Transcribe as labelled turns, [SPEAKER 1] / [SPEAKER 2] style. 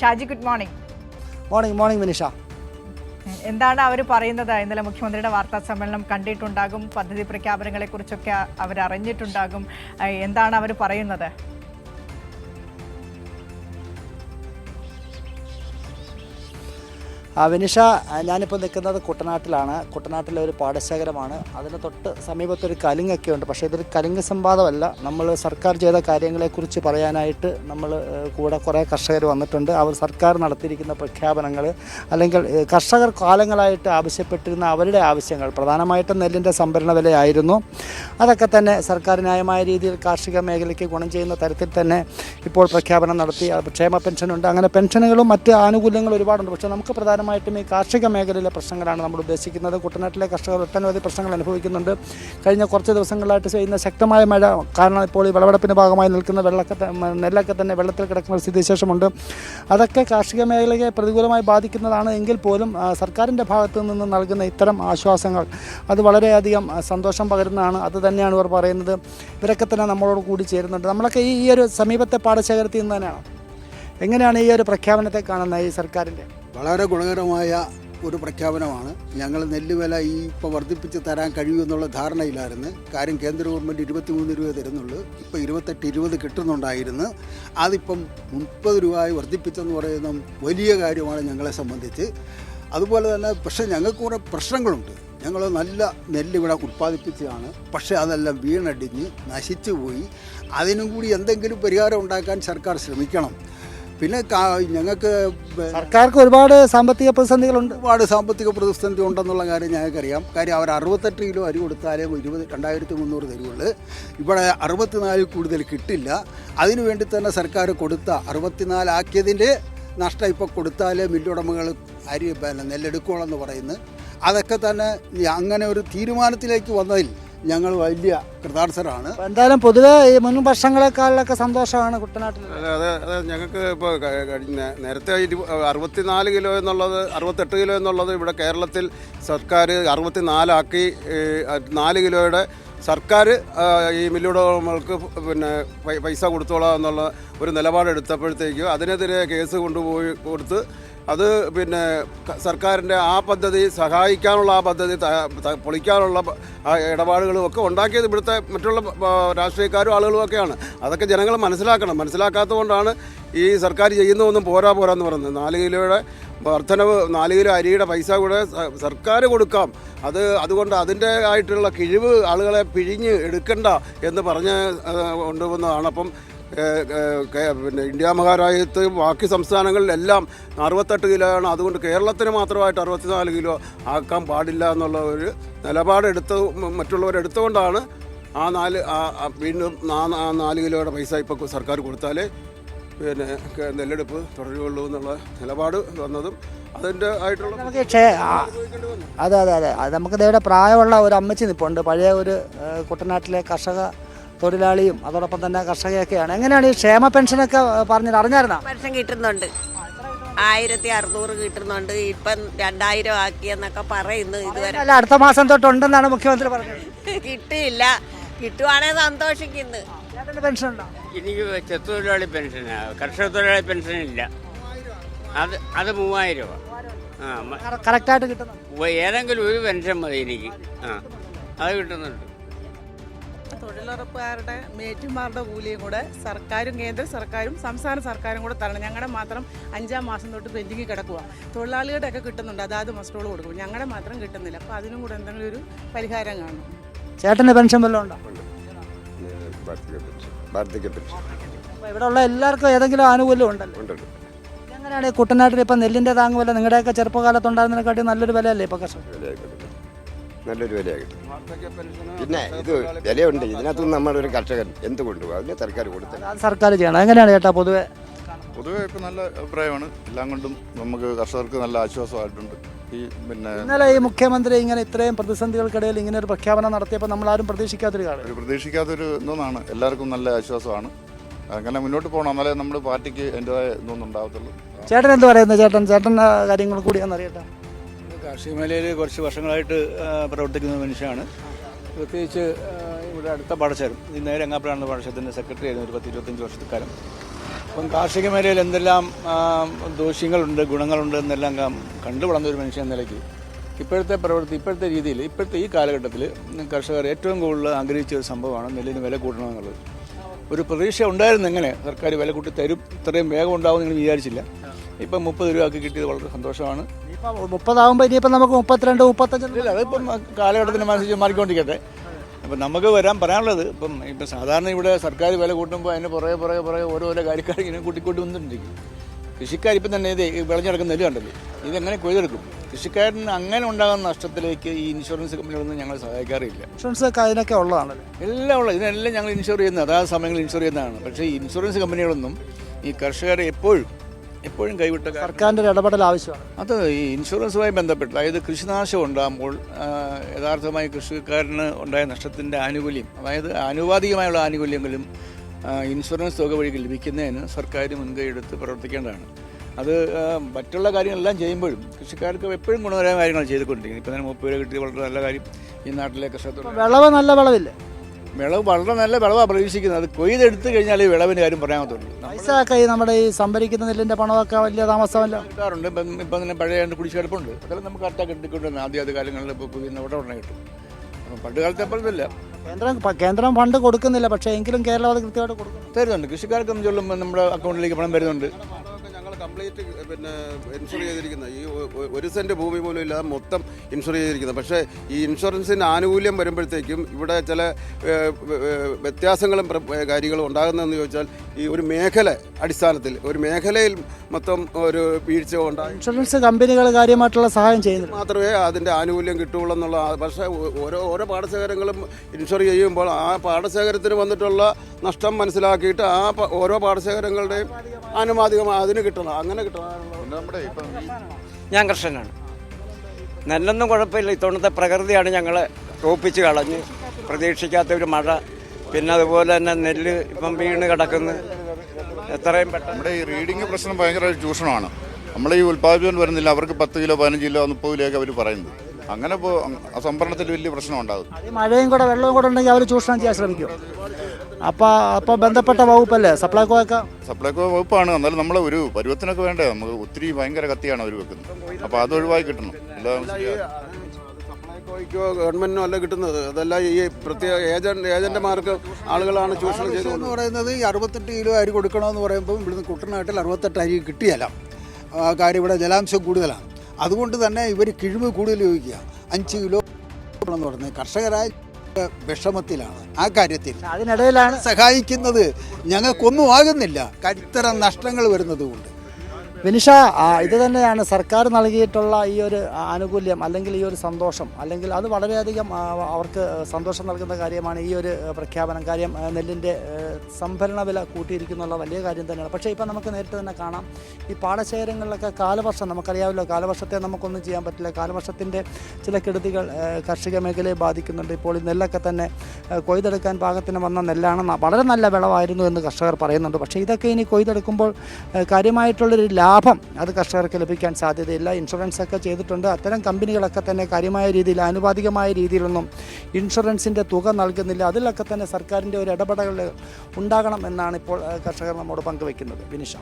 [SPEAKER 1] Shaji good morning
[SPEAKER 2] morning morning Minisha
[SPEAKER 1] എന്താണ് അവർ പറയുന്നത്? ഇന്നലെ മുഖ്യമന്ത്രിയുടെ വാർത്താ സമ്മേളനം കണ്ടിട്ടുണ്ടാകും പദ്ധതി പ്രഖ്യാപനങ്ങളെ കുറിച്ചൊക്കെ അവർ അറിഞ്ഞിട്ടുണ്ടാകും എന്താണ് അവർ പറയുന്നത്?
[SPEAKER 2] വിനിഷ ഞാനിപ്പോൾ നിൽക്കുന്നത് കുട്ടനാട്ടിലാണ്. കുട്ടനാട്ടിലെ ഒരു പാടശേഖരമാണ്. അതിന് തൊട്ട് സമീപത്തൊരു കലുങ്ങൊക്കെ ഉണ്ട്. പക്ഷേ ഇതൊരു കലുങ്ങ് സംവാദമല്ല. നമ്മൾ സർക്കാർ ചെയ്ത കാര്യങ്ങളെക്കുറിച്ച് പറയാനായിട്ട് നമ്മൾ കൂടെ കുറേ കർഷകർ വന്നിട്ടുണ്ട്. അവർ സർക്കാർ നടത്തിയിരിക്കുന്ന പ്രഖ്യാപനങ്ങൾ അല്ലെങ്കിൽ കർഷകർ കാലങ്ങളായിട്ട് ആവശ്യപ്പെട്ടിരുന്ന അവരുടെ ആവശ്യങ്ങൾ പ്രധാനമായിട്ടും നെല്ലിന്റെ സംഭരണ വിലയായിരുന്നു. അതൊക്കെ തന്നെ സർക്കാർ ന്യായമായ രീതിയിൽ കാർഷിക മേഖലയ്ക്ക് ഗുണം ചെയ്യുന്ന തരത്തിൽ തന്നെ ഇപ്പോൾ പ്രഖ്യാപനം നടത്തി. ക്ഷേമ പെൻഷനുണ്ട്. അങ്ങനെ പെൻഷനുകളും മറ്റ് ആനുകൂല്യങ്ങളും ഒരുപാടുണ്ട്. പക്ഷേ നമുക്ക് പ്രധാനമായിട്ടും ഈ കാർഷിക മേഖലയിലെ പ്രശ്നങ്ങളാണ് നമ്മൾ ഉദ്ദേശിക്കുന്നത്. കുട്ടനാട്ടിലെ കർഷകർ ഒട്ടനവധി പ്രശ്നങ്ങൾ അനുഭവിക്കുന്നുണ്ട്. കഴിഞ്ഞ കുറച്ച് ദിവസങ്ങളായിട്ട് ചെയ്യുന്ന ശക്തമായ മഴ കാരണം ഇപ്പോൾ ഈ വിളവെടുപ്പിന്റെ ഭാഗമായി നിൽക്കുന്ന വെള്ളമൊക്കെ നെല്ലൊക്കെ തന്നെ വെള്ളത്തിൽ കിടക്കുന്ന സ്ഥിതിശേഷമുണ്ട് അതൊക്കെ കാർഷിക മേഖലയെ പ്രതികൂലമായി ബാധിക്കുന്നതാണ് എങ്കിൽ പോലും സർക്കാരിന്റെ ഭാഗത്തു നിന്ന് നൽകുന്ന ഇത്തരം ആശ്വാസങ്ങൾ അത് വളരെയധികം സന്തോഷം പകരുന്നതാണ്. അത് തന്നെയാണ് ഇവർ പറയുന്നത്. ഇവരൊക്കെ തന്നെ നമ്മളോട് കൂടി ചേരുന്നുണ്ട്. നമ്മളൊക്കെ ഈ ഒരു സമീപത്തെ പാടശേഖരത്തിൽ നിന്ന് തന്നെയാണ്? എങ്ങനെയാണ് ഈ ഒരു പ്രഖ്യാപനത്തെ കാണുന്നത് ഈ സർക്കാരിന്റെ
[SPEAKER 3] വളരെ ഗുണകരമായ ഒരു പ്രഖ്യാപനമാണ്. ഞങ്ങൾ നെല്ല് വില ഈ ഇപ്പോൾ വർദ്ധിപ്പിച്ച് തരാൻ കഴിയുമെന്നുള്ള ധാരണയിലായിരുന്നു. കാര്യം കേന്ദ്ര ഗവൺമെന്റ് ഇരുപത്തിമൂന്ന് രൂപ തരുന്നുള്ളൂ. ഇപ്പോൾ ഇരുപത്തെട്ട് ഇരുപത് കിട്ടുന്നുണ്ടായിരുന്നു. അതിപ്പം മുപ്പത് രൂപയായി വർദ്ധിപ്പിച്ചെന്ന് പറയുന്ന വലിയ കാര്യമാണ് ഞങ്ങളെ സംബന്ധിച്ച്. അതുപോലെ തന്നെ പക്ഷേ ഞങ്ങൾക്ക് കുറേ പ്രശ്നങ്ങളുണ്ട്. ഞങ്ങൾ നല്ല നെല്ല് ഇവിടെ ഉൽപ്പാദിപ്പിച്ചതാണ് പക്ഷേ അതെല്ലാം വീണടിഞ്ഞ് നശിച്ചു പോയി അതിനും കൂടി എന്തെങ്കിലും പരിഹാരം ഉണ്ടാക്കാൻ സർക്കാർ ശ്രമിക്കണം. പിന്നെ ഞങ്ങൾക്ക്
[SPEAKER 2] സർക്കാർക്ക് ഒരുപാട് സാമ്പത്തിക പ്രതിസന്ധികളുണ്ട്.
[SPEAKER 3] ഒരുപാട് സാമ്പത്തിക പ്രതിസന്ധി ഉണ്ടെന്നുള്ള കാര്യം ഞങ്ങൾക്കറിയാം. കാര്യം അവർ അറുപത്തെട്ട് കിലോ അരി കൊടുത്താലേ ഇരുപത് രണ്ടായിരത്തി മുന്നൂറ് തരുവുള്ളൂ. ഇവിടെ അറുപത്തിനാലിൽ കൂടുതൽ കിട്ടില്ല. അതിനു വേണ്ടി തന്നെ സർക്കാർ കൊടുത്ത അറുപത്തിനാലാക്കിയതിന്റെ നഷ്ടം ഇപ്പോൾ കൊടുത്താലേ മില്ലുടമകൾ അരി പിന്നെ നെല്ലെടുക്കുകയുള്ളെന്ന് പറയുന്നു. അതൊക്കെ തന്നെ അങ്ങനെ ഒരു തീരുമാനത്തിലേക്ക് വന്നതിൽ ഞങ്ങൾ വലിയ കൃതാർത്ഥരാണ്.
[SPEAKER 2] എന്തായാലും പൊതുവെ ഈ മുൻ വർഷങ്ങളെക്കാളിലൊക്കെ സന്തോഷമാണ് കുട്ടനാട്ടിൽ.
[SPEAKER 4] അതെ അതെ അതെ. ഞങ്ങൾക്ക് ഇപ്പോൾ കഴിഞ്ഞ നേരത്തെ അറുപത്തിനാല് കിലോ എന്നുള്ളത് അറുപത്തെട്ട് കിലോ എന്നുള്ളത് ഇവിടെ കേരളത്തിൽ സർക്കാർ അറുപത്തിനാലാക്കി നാല് കിലോയുടെ സർക്കാർ ഈ മില്ലുടമകൾക്ക് പിന്നെ പൈസ കൊടുത്തോളാം എന്നുള്ള ഒരു നിലപാടെടുത്തപ്പോഴത്തേക്കും അതിനെതിരെ കേസ് കൊണ്ടുപോയി കൊടുത്ത് അത് പിന്നെ സർക്കാരിന്റെ ആ പദ്ധതി സഹായിക്കാനുള്ള ആ പദ്ധതി പൊളിക്കാനുള്ള ഇടപാടുകളും ഒക്കെ ഉണ്ടാക്കിയത് ഇവിടുത്തെ മറ്റുള്ള രാഷ്ട്രീയക്കാരും ആളുകളും ഒക്കെയാണ്. അതൊക്കെ ജനങ്ങൾ മനസ്സിലാക്കണം. മനസ്സിലാക്കാത്തതുകൊണ്ടാണ് ഈ സർക്കാർ ചെയ്യുന്നതൊന്നും പോരാ പോരാന്ന് പറയുന്നത്. നാല് കിലോയുടെ വർധനവ് നാല് കിലോ അരിയുടെ പൈസ കൂടെ സർക്കാർ കൊടുക്കാം. അത് അതുകൊണ്ട് അതിന്റെ ആയിട്ടുള്ള കിഴിവ് ആളുകളെ പിഴിഞ്ഞ് എടുക്കണ്ട എന്ന് പറഞ്ഞ് കൊണ്ടുവന്നതാണ്. അപ്പം പിന്നെ ഇന്ത്യ മഹാരാജ്യത്ത് ബാക്കി സംസ്ഥാനങ്ങളിലെല്ലാം അറുപത്തെട്ട് കിലോ ആണ്. അതുകൊണ്ട് കേരളത്തിന് മാത്രമായിട്ട് അറുപത്തിനാല് കിലോ ആക്കാൻ പാടില്ല എന്നുള്ള ഒരു നിലപാടെടുത്ത് മറ്റുള്ളവരെടുത്തുകൊണ്ടാണ് ആ നാല് വീണ്ടും ആ- നാല് കിലോയുടെ പൈസ ഇപ്പോൾ സർക്കാർ കൊടുത്താലേ പിന്നെ നെല്ലെടുപ്പ് തുടരുകയുള്ളൂ എന്നുള്ള നിലപാട് വന്നതും അതിന്റെ ആയിട്ടുള്ള
[SPEAKER 2] നമുക്ക് അതെ അതെ അതെ. അത് നമുക്ക് ഇവിടെ പ്രായമുള്ള ഒരു അമ്മച്ചി നിൽപ്പുണ്ട് പഴയ ഒരു കുട്ടനാട്ടിലെ കർഷക തൊഴിലാളിയും അതോടൊപ്പം തന്നെ കർഷകയൊക്കെയാണ്. എങ്ങനെയാണ് ഈ ക്ഷേമ പെൻഷനൊക്കെ പറഞ്ഞത്? അറിഞ്ഞായിരുന്നോ?
[SPEAKER 5] പെൻഷൻ കിട്ടുന്നുണ്ട്. ആയിരത്തി അറുന്നൂറ് കിട്ടുന്നുണ്ട്. ഇപ്പം രണ്ടായിരം ആക്കിയെന്നൊക്കെ പറയുന്നു ഇതുവരെ.
[SPEAKER 2] അല്ല അടുത്ത മാസം തൊട്ടുണ്ടെന്നാണ് മുഖ്യമന്ത്രി പറഞ്ഞത്.
[SPEAKER 5] കിട്ടിയില്ല. കിട്ടുവാണെങ്കിൽ സന്തോഷിക്കുന്നു.
[SPEAKER 2] പെൻഷൻ ഉണ്ടോ
[SPEAKER 6] എനിക്ക് ചെത്തൊഴിലാളി പെൻഷൻ കർഷക തൊഴിലാളി പെൻഷൻ ഇല്ല. അത് അത് മൂവായിരം രൂപ. ആ
[SPEAKER 2] കറക്റ്റായിട്ട് കിട്ടുന്നു
[SPEAKER 6] ഏതെങ്കിലും ഒരു പെൻഷൻ മതി എനിക്ക്. ആ അത് കിട്ടുന്നുണ്ട്.
[SPEAKER 7] തൊഴിലുറപ്പുകാരുടെ മേറ്റുമാരുടെ കൂലിയും കൂടെ സർക്കാരും കേന്ദ്ര സർക്കാരും സംസ്ഥാന സർക്കാരും കൂടെ തരണം. ഞങ്ങളുടെ മാത്രം അഞ്ചാം മാസം തൊട്ട് പെൻഡിങ് കിടക്കുക തൊഴിലാളികളുടെ ഒക്കെ കിട്ടുന്നുണ്ട്. അതാത് മസ്റ്റോൾ കൊടുക്കും. ഞങ്ങളുടെ മാത്രം കിട്ടുന്നില്ല. അപ്പോൾ അതിനും കൂടെ എന്തെങ്കിലും ഒരു പരിഹാരം കാണും.
[SPEAKER 2] ചേട്ടന് പെൻഷൻ വല്ലതും ഉണ്ടോ? അപ്പോൾ ഇവിടെ ഉള്ള എല്ലാവർക്കും ഏതെങ്കിലും ആനുകൂല്യം ഉണ്ടല്ലോ? എങ്ങനെയാണ് ഈ കുട്ടനാട്ടിൽ ഇപ്പം നെല്ലിന്റെ താങ്ങുമല്ല നിങ്ങളുടെയൊക്കെ ചെറുപ്പകാലത്തുണ്ടായിരുന്നതിനെക്കാട്ടി നല്ലൊരു വിലയല്ലേ ഇപ്പോൾ കർഷകർ
[SPEAKER 8] നല്ലൊരു
[SPEAKER 4] വില കിട്ടും.
[SPEAKER 8] പിന്നെ ഇത് വിലയുണ്ട് ഇതിനകത്തുനിന്ന് നമ്മളൊരു കർഷകൻ എന്ത് കൊണ്ടുപോകും? അതിന് സർക്കാർ കൊടുത്തത്
[SPEAKER 2] അത് സർക്കാർ ചെയ്യണം. എങ്ങനെയാണ് ചേട്ടാ പൊതുവെ?
[SPEAKER 9] പൊതുവെ ഇപ്പം നല്ല അഭിപ്രായമാണ്. എല്ലാം കൊണ്ടും നമുക്ക് കർഷകർക്ക് നല്ല ആശ്വാസമായിട്ടുണ്ട്. ഈ പിന്നെ
[SPEAKER 2] ഇന്നലെ ഈ മുഖ്യമന്ത്രി ഇങ്ങനെ ഇത്രയും പ്രതിസന്ധികൾക്കിടയിൽ ഇങ്ങനെ ഒരു പ്രഖ്യാപനം നടത്തിയപ്പോൾ നമ്മൾ ആരും പ്രതീക്ഷിക്കാത്തൊരു കാര്യം.
[SPEAKER 9] ഒരു പ്രതീക്ഷിക്കാത്തൊരു ഇതൊന്നാണ് എല്ലാവർക്കും നല്ല ആശ്വാസമാണ്. അങ്ങനെ മുന്നോട്ട് പോകണം. എന്നാലേ നമ്മുടെ പാർട്ടിക്ക് എന്റെതായ ഇതൊന്നും ഉണ്ടാകത്തുള്ളൂ.
[SPEAKER 2] ചേട്ടൻ എന്ത് പറയുന്നത് ചേട്ടൻ ചേട്ടൻ കാര്യങ്ങൾ കൂടി ഒന്നറിയട്ടെ
[SPEAKER 10] കാർഷിക മേഖലയിൽ കുറച്ച് വർഷങ്ങളായിട്ട് പ്രവർത്തിക്കുന്ന മനുഷ്യനാണ്. പ്രത്യേകിച്ച് ഇവിടെ അടുത്ത പാടശേരം ഈ നേരെ അങ്ങാപ്പുഴാണ് സെക്രട്ടറി ആയിരുന്നു ഒരു പത്ത് ഇരുപത്തഞ്ച് വർഷക്കാലം അപ്പം കാർഷിക മേഖലയിൽ എന്തെല്ലാം ദോഷ്യങ്ങളുണ്ട് ഗുണങ്ങളുണ്ട് എന്നെല്ലാം കണ്ടു വളർന്ന ഒരു മനുഷ്യൻ എന്ന നിലയ്ക്ക് ഇപ്പോഴത്തെ പ്രവൃത്തി ഇപ്പോഴത്തെ രീതിയിൽ ഇപ്പോഴത്തെ ഈ കാലഘട്ടത്തിൽ കർഷകർ ഏറ്റവും കൂടുതൽ ആഗ്രഹിച്ച ഒരു സംഭവമാണ് നെല്ലിന് വില കൂട്ടണമെന്നുള്ളത് ഒരു പ്രതീക്ഷ ഉണ്ടായിരുന്നു എങ്ങനെ സർക്കാർ വില കൂട്ടി തരും ഇത്രയും വേഗം ഉണ്ടാവും നിങ്ങൾ വിചാരിച്ചില്ല. ഇപ്പം മുപ്പത് രൂപ ആക്കി കിട്ടിയത് വളരെ സന്തോഷമാണ്.
[SPEAKER 2] ഇനിയിപ്പോൾ മുപ്പതാകുമ്പോൾ ഇനിയിപ്പോൾ നമുക്ക് മുപ്പത്തിരണ്ട് മുപ്പത്തഞ്ച്
[SPEAKER 10] ഇല്ല അതിപ്പം കാലഘട്ടത്തിന് മനസ്സിച്ച് മാറിക്കൊണ്ടിരിക്കട്ടെ. അപ്പം നമുക്ക് വരാൻ പറയാനുള്ളത് ഇപ്പം ഇപ്പം സാധാരണ ഇവിടെ സർക്കാർ വില കൂട്ടുമ്പോൾ അതിന് പുറകെ പുറകെ പുറകെ ഓരോരോ കാര്യക്കാർ ഇങ്ങനെ കൂട്ടിക്കൂട്ടി വന്നിട്ടുണ്ടെങ്കിൽ കൃഷിക്കാരിപ്പം തന്നെ ഇത് വിളഞ്ഞെടുക്കുന്ന നെല്ല് ഇത് ഇതെങ്ങനെ കൊയ്തെടുക്കും? കൃഷിക്കാരന് അങ്ങനെ ഉണ്ടാകുന്ന നഷ്ടത്തിലേക്ക് ഈ ഇൻഷുറൻസ് കമ്പനികളൊന്നും ഞങ്ങൾ സഹായിക്കാറില്ല.
[SPEAKER 2] ഇൻഷുറൻസ് ഒക്കെ അതിനൊക്കെ ഉള്ളതാണ്
[SPEAKER 10] എല്ലാം ഉള്ളത് ഇതിനെല്ലാം ഞങ്ങൾ ഇൻഷുർ ചെയ്യുന്നത് അതാ സമയങ്ങളിൽ ഇൻഷുർ ചെയ്യുന്നതാണ്. പക്ഷേ ഈ ഇൻഷുറൻസ് കമ്പനികളൊന്നും ഈ കർഷകരെ എപ്പോഴും എപ്പോഴും കൈവിട്ട
[SPEAKER 2] സർക്കാരിന്റെ ഒരു ഇടപെടൽ ആവശ്യമാണ്.
[SPEAKER 10] അത് ഈ ഇൻഷുറൻസുമായി ബന്ധപ്പെട്ട് അതായത് കൃഷിനാശം ഉണ്ടാകുമ്പോൾ യഥാർത്ഥമായി കൃഷിക്കാരന് ഉണ്ടായ നഷ്ടത്തിന്റെ ആനുകൂല്യം അതായത് ആനുപാതികമായുള്ള ആനുകൂല്യങ്ങളും ഇൻഷുറൻസ് തുക വഴി ലഭിക്കുന്നതിന് സർക്കാർ മുൻകൈ എടുത്ത് പ്രവർത്തിക്കേണ്ടതാണ്. അത് മറ്റുള്ള കാര്യങ്ങളെല്ലാം ചെയ്യുമ്പോഴും കൃഷിക്കാർക്ക് എപ്പോഴും ഗുണകരമായ കാര്യങ്ങൾ ചെയ്തുകൊണ്ടിരിക്കുന്നത് ഇപ്പം തന്നെ മുപ്പത് രൂപ കിട്ടിയ വളരെ നല്ല കാര്യം. ഈ നാട്ടിലെ കർഷകർ
[SPEAKER 2] വിളവ് നല്ല വിളവില്ലേ?
[SPEAKER 10] വിളവ് വളരെ നല്ല വിളവാണ് പ്രതീക്ഷിക്കുന്നത്. അത് കൊയ്തെടുത്ത് കഴിഞ്ഞാൽ ഈ വിളവിന്റെ കാര്യം പറയാമത്തുള്ളൂ
[SPEAKER 2] പൈസ ഒക്കെ ഈ നമ്മുടെ ഈ സംഭരിക്കുന്ന നെല്ലിന്റെ പണമൊക്കെ വലിയ താമസമല്ല.
[SPEAKER 10] കിട്ടാറുണ്ട്. ഇപ്പം ഇപ്പം തന്നെ പഴയ രണ്ട് കുടിശ്ശിക കിടപ്പുണ്ട്. അതെല്ലാം നമുക്ക് കറക്റ്റാಗಿ കിട്ടിക്കൊണ്ടിരുന്നത് ആദ്യ ആദ്യ കാലങ്ങളിൽ ഇപ്പോൾ പുതിയ ഉടനെ ഉടനെ കിട്ടും. അപ്പം പണ്ട് കാലത്തെ പോലല്ല
[SPEAKER 2] കേന്ദ്രം കേന്ദ്രം ഫണ്ട് കൊടുക്കുന്നില്ല. പക്ഷേ എങ്കിലും കേരളം അത് കൃത്യമായിട്ട് കൊടുക്കും
[SPEAKER 10] തരുന്നുണ്ട്. കൃഷിക്കാർക്ക് ചൊല്ലുമ്പോൾ നമ്മുടെ അക്കൗണ്ടിലേക്ക് പണം വരുന്നുണ്ട്
[SPEAKER 4] കംപ്ലീറ്റ് പിന്നെ ഇൻഷുർ ചെയ്തിരിക്കുന്നത് ഈ ഒരു സെന്റ് ഭൂമി പോലും ഇല്ലാതെ മൊത്തം ഇൻഷുർ ചെയ്തിരിക്കുന്നത് പക്ഷേ ഈ ഇൻഷുറൻസിന്റെ ആനുകൂല്യം വരുമ്പോഴത്തേക്കും ഇവിടെ ചില വ്യത്യാസങ്ങളും കാര്യങ്ങളും ഉണ്ടാകുന്നതെന്ന് ചോദിച്ചാൽ ഈ ഒരു മേഖല അടിസ്ഥാനത്തിൽ ഒരു മേഖലയിൽ മൊത്തം ഒരു വീഴ്ച ഉണ്ടാകും
[SPEAKER 2] ഇൻഷുറൻസ് കമ്പനികൾ കാര്യമായിട്ടുള്ള സഹായം ചെയ്യുന്നത്
[SPEAKER 4] മാത്രമേ അതിന്റെ ആനുകൂല്യം കിട്ടുകയുള്ളൂ എന്നുള്ള പക്ഷേ ഓരോ ഓരോ പാടശേഖരങ്ങളും ഇൻഷുർ ചെയ്യുമ്പോൾ ആ പാടശേഖരത്തിന് വന്നിട്ടുള്ള നഷ്ടം മനസ്സിലാക്കിയിട്ട് ആ ഓരോ പാടശേഖരങ്ങളുടെയും ആനുപാതികമായി അതിന് കിട്ടണം. അങ്ങനെ
[SPEAKER 9] നമ്മുടെ ഇപ്പം
[SPEAKER 6] ഞാൻ കൃഷ്ണനാണ് നെല്ലൊന്നും കുഴപ്പമില്ല. ഇത്തവണത്തെ പ്രകൃതിയാണ് ഞങ്ങൾ തോപ്പിച്ച് കളഞ്ഞ്. പ്രതീക്ഷിക്കാത്ത ഒരു മഴ. പിന്നെ അതുപോലെ തന്നെ നെല്ല് ഇപ്പം വീണ് കിടക്കുന്നു. എത്രയും പെട്ടെന്ന്
[SPEAKER 9] നമ്മുടെ ഈ റീഡിംഗ് പ്രശ്നം ഭയങ്കര ചൂഷണമാണ്. നമ്മൾ ഈ ഉൽപ്പാദനം വരുന്നില്ല. അവർക്ക് പത്ത് കിലോ പതിനഞ്ച് കിലോ മുപ്പത് കിലോ ഒക്കെ അവർ പറയുന്നത്. അങ്ങനെ ഇപ്പോൾ സംഭരണത്തിൽ വലിയ പ്രശ്നം ഉണ്ടാകും.
[SPEAKER 2] ഈ മഴയും കൂടെ വെള്ളവും കൂടെ ഉണ്ടെങ്കിൽ അവർ ചൂഷണം ചെയ്യാൻ ശ്രമിക്കും. അപ്പോൾ അപ്പോൾ ബന്ധപ്പെട്ട വകുപ്പല്ലേ? സപ്ലൈകോ ഒക്കെ?
[SPEAKER 9] സപ്ലൈകോ വകുപ്പാണ്. എന്നാലും നമ്മളെ ഒരു പരുവത്തിനൊക്കെ വേണ്ടേ? നമുക്ക് ഒത്തിരി ഭയങ്കര കത്തിയാണ് അവർ വെക്കുന്നത്. അപ്പോൾ അത് ഒഴിവാക്കി കിട്ടണം.
[SPEAKER 4] സപ്ലൈകോയ്ക്കോ ഗവൺമെന്റിനോ അല്ല കിട്ടുന്നത്? അതല്ല ഈ പ്രത്യേക ഏജന്റ് ഏജന്റുമാർക്ക് ആളുകളാണ് ചൂഷണം
[SPEAKER 3] ചെയ്തതെന്ന് എന്ന് പറയുന്നത്. ഈ അറുപത്തെട്ട് കിലോ അരി കൊടുക്കണമെന്ന് പറയുമ്പോൾ ഇവിടുന്ന് കുട്ടനാട്ടിൽ അറുപത്തെട്ട് അരി കിട്ടിയല്ല. ആ, കാര്യം ഇവിടെ ജലാംശം കൂടുതലാണ്. അതുകൊണ്ട് തന്നെ ഇവർ കിഴിവ് കൂടുതൽ ചോദിക്കുക അഞ്ച് കിലോ എന്ന് പറഞ്ഞത് കർഷകരായ വിഷമത്തിലാണ്. ആ കാര്യത്തിൽ
[SPEAKER 2] അതിനിടയിലാണ്
[SPEAKER 3] സഹായിക്കുന്നത് ഞങ്ങൾക്കൊന്നും ആകുന്നില്ല. കരിത്തരം നഷ്ടങ്ങൾ വരുന്നത് കൊണ്ട്
[SPEAKER 2] വിനിഷ ഇത് തന്നെയാണ് സർക്കാർ നൽകിയിട്ടുള്ള ഈ ഒരു ആനുകൂല്യം അല്ലെങ്കിൽ ഈ ഒരു സന്തോഷം. അല്ലെങ്കിൽ അത് വളരെയധികം അവർക്ക് സന്തോഷം നൽകുന്ന കാര്യമാണ് ഈ ഒരു പ്രഖ്യാപനം. കാര്യം നെല്ലിന്റെ സംഭരണ വില കൂട്ടിയിരിക്കുന്നുള്ള വലിയ കാര്യം തന്നെയാണ്. പക്ഷേ ഇപ്പം നമുക്ക് നേരിട്ട് തന്നെ കാണാം. ഈ പാടശേഖരങ്ങളിലൊക്കെ കാലവർഷം നമുക്കറിയാമല്ലോ കാലവർഷത്തെ നമുക്കൊന്നും ചെയ്യാൻ പറ്റില്ല. കാലവർഷത്തിന്റെ ചില കെടുതികൾ കാർഷിക മേഖലയെ ബാധിക്കുന്നുണ്ട്. ഇപ്പോൾ ഈ നെല്ലൊക്കെ തന്നെ കൊയ്തെടുക്കാൻ പാകത്തിന് വന്ന നെല്ലാണ് വളരെ നല്ല വിളവായിരുന്നു എന്ന് കർഷകർ പറയുന്നുണ്ട്. പക്ഷേ ഇതൊക്കെ ഇനി കൊയ്തെടുക്കുമ്പോൾ കാര്യമായിട്ടുള്ളൊരു ലാഭം അത് കർഷകർക്ക് ലഭിക്കാൻ സാധ്യതയില്ല. ഇൻഷുറൻസ് ഒക്കെ ചെയ്തിട്ടുണ്ട്. അത്തരം കമ്പനികളൊക്കെ തന്നെ കാര്യമായ രീതിയിൽ ആനുപാതികമായ രീതിയിലൊന്നും ഇൻഷുറൻസിന്റെ തുക നൽകുന്നില്ല. അതിലൊക്കെ തന്നെ സർക്കാരിന്റെ ഒരു ഇടപെടൽ ഉണ്ടാകണം എന്നാണ് ഇപ്പോൾ കർഷകർ നമ്മോട് പങ്കുവയ്ക്കുന്നത്. വിനിഷ.